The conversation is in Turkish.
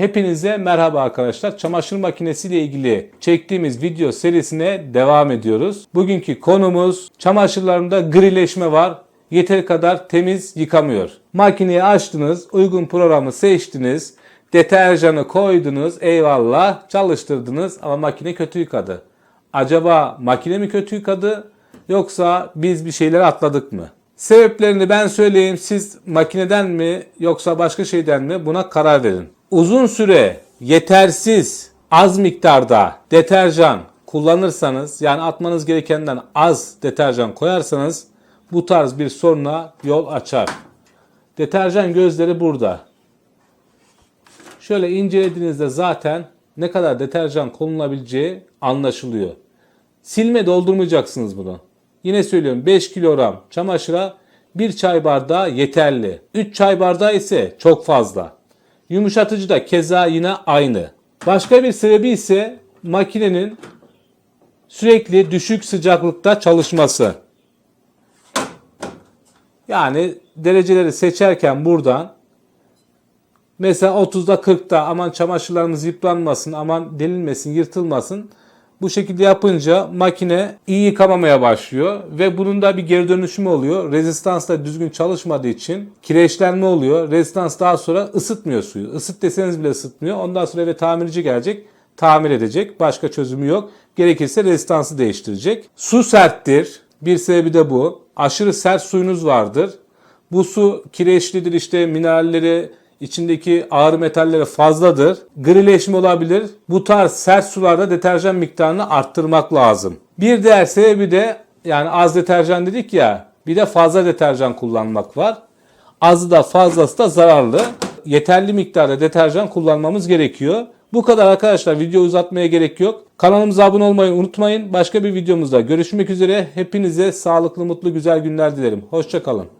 Hepinize merhaba arkadaşlar. Çamaşır makinesi ile ilgili çektiğimiz video serisine devam ediyoruz. Bugünkü konumuz çamaşırlarımda grileşme var. Yeteri kadar temiz yıkamıyor. Makineyi açtınız, uygun programı seçtiniz, deterjanı koydunuz, eyvallah çalıştırdınız ama makine kötü yıkadı. Acaba makine mi kötü yıkadı yoksa biz bir şeyleri atladık mı? Sebeplerini ben söyleyeyim. Siz makineden mi yoksa başka şeyden mi buna karar verin. Uzun süre yetersiz az miktarda deterjan kullanırsanız yani atmanız gerekenden az deterjan koyarsanız bu tarz bir soruna yol açar. Deterjan gözleri burada. Şöyle incelediğinizde zaten ne kadar deterjan konulabileceği anlaşılıyor. Silme doldurmayacaksınız bunu. Yine söylüyorum 5 kilogram çamaşıra 1 çay bardağı yeterli. 3 çay bardağı ise çok fazla. Yumuşatıcı da keza yine aynı. Başka bir sebebi ise makinenin sürekli düşük sıcaklıkta çalışması. Yani dereceleri seçerken buradan mesela 30'da 40'da aman çamaşırlarımız yıpranmasın, aman delinmesin, yırtılmasın. Bu şekilde yapınca makine iyi yıkamamaya başlıyor ve bunun da bir geri dönüşümü oluyor. Rezistans da düzgün çalışmadığı için kireçlenme oluyor. Rezistans daha sonra ısıtmıyor suyu. Isıt deseniz bile ısıtmıyor. Ondan sonra eve tamirci gelecek, tamir edecek. Başka çözümü yok. Gerekirse rezistansı değiştirecek. Su serttir. Bir sebebi de bu. Aşırı sert suyunuz vardır. Bu su kireçlidir işte mineralleri, içindeki ağır metalleri fazladır. Grileşme olabilir. Bu tarz sert sularda deterjan miktarını arttırmak lazım. Bir diğer sebebi de yani az deterjan dedik ya bir de fazla deterjan kullanmak var. Azı da fazlası da zararlı. Yeterli miktarda deterjan kullanmamız gerekiyor. Bu kadar arkadaşlar video uzatmaya gerek yok. Kanalımıza abone olmayı unutmayın. Başka bir videomuzda görüşmek üzere. Hepinize sağlıklı, mutlu, güzel günler dilerim. Hoşçakalın.